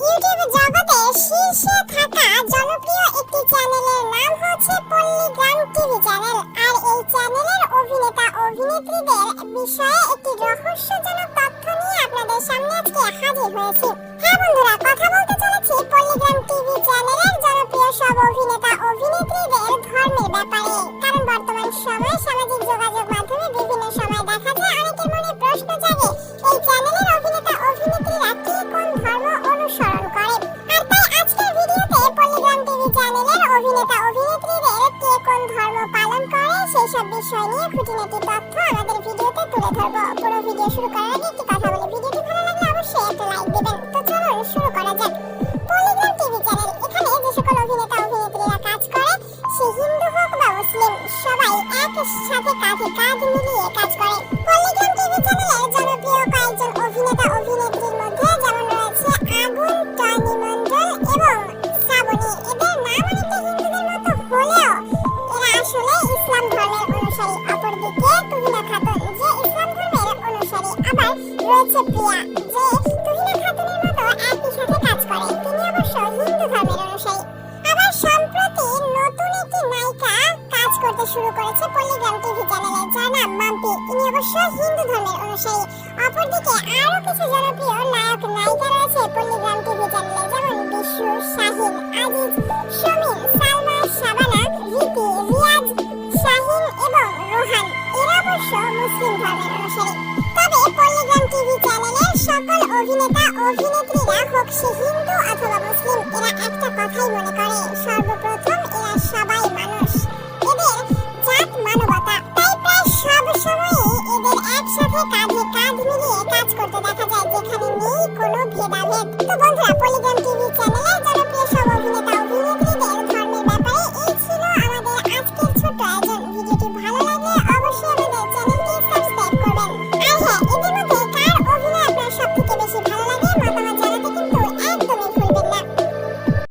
YouTube জগতে শীর্ষে থাকা জনপ্রিয় একটি চ্যানেলের নাম হচ্ছে পল্লীগ্রাম টিভি চ্যানেল। আর এই চ্যানেলের অভিনেতা অভিনেত্রীদের বিষয়ে একটি রহস্যজনক তথ্য নিয়ে আপনাদের সামনে আজকে হাজির হয়েছি। হ্যাঁ বন্ধুরা, কথা বলতে চলেছি পল্লীগ্রাম টিভি চ্যানেলের জনপ্রিয় সব অভিনেতা অভিনেত্রীদের ধর্মের ব্যাপারে। কারণ বর্তমান সময়ে সামাজিক যোগাযোগ করে সেই সব বিষয় নিয়ে খুঁটিনাটি তথ্য আমাদের ভিডিওতে তুলে ধরব। পুরো ভিডিও শুরু করার আগে একটি কথা বলি। ভিডিওটি ভালো লাগলে অবশ্যই একটা লাইক দিবেন। তো চলুন শুরু করা যাক। পলিগ্রাম টিভি চ্যানেল, এখানে যে সকল অভিনেতা, অভিনেত্রীরা কাজ করে, সে হিন্দু হোক বা মুসলিম, সবাই একসাথে কাঁধে কাঁধ মিলিয়ে কাজ করে। রয়েছে প্রিয়া, যে তুহিনা খাতুনের মতো একই সাথে কাজ করে, তিনি অবশ্য হিন্দু ধর্মের অনুসারী। আবার সম্প্রতি নতুন একটি নায়িকা কাজ করতে শুরু করেছে পল্লীগ্রাম টিভি চ্যানেলে, যার নাম মাম্পি। ইনি অবশ্য হিন্দু ধর্মের অনুসারী। অপরদিকে আরও কিছু জনপ্রিয় নায়ক, নায়িকা রয়েছে পল্লীগ্রাম টিভি চ্যানেলে, যেমন বিশু, শাহিন, আজিজ, সমীর, সালমা, শাবানা, রীতি, রিয়াজ, শাহিন এবং রোহান। এরা অবশ্য মুসলিম ধর্মের অনুসারী। সকল অভিনেতা, অভিনেত্রীরা হোক সে হিন্দু অথবা মুসলিম, এরা একটা কথাই মনে করে। সর্বপ্রথম এরা সবাই মানুষ। এদের জাত মানবতা। তাই প্রায় সব সময়ই এদের একসাথে কাঁধে কাঁধ মিলিয়ে কাজ করতে দেখা যায়, যেখানে নেই কোনো ভেদাভেদ। তো বন্ধুরা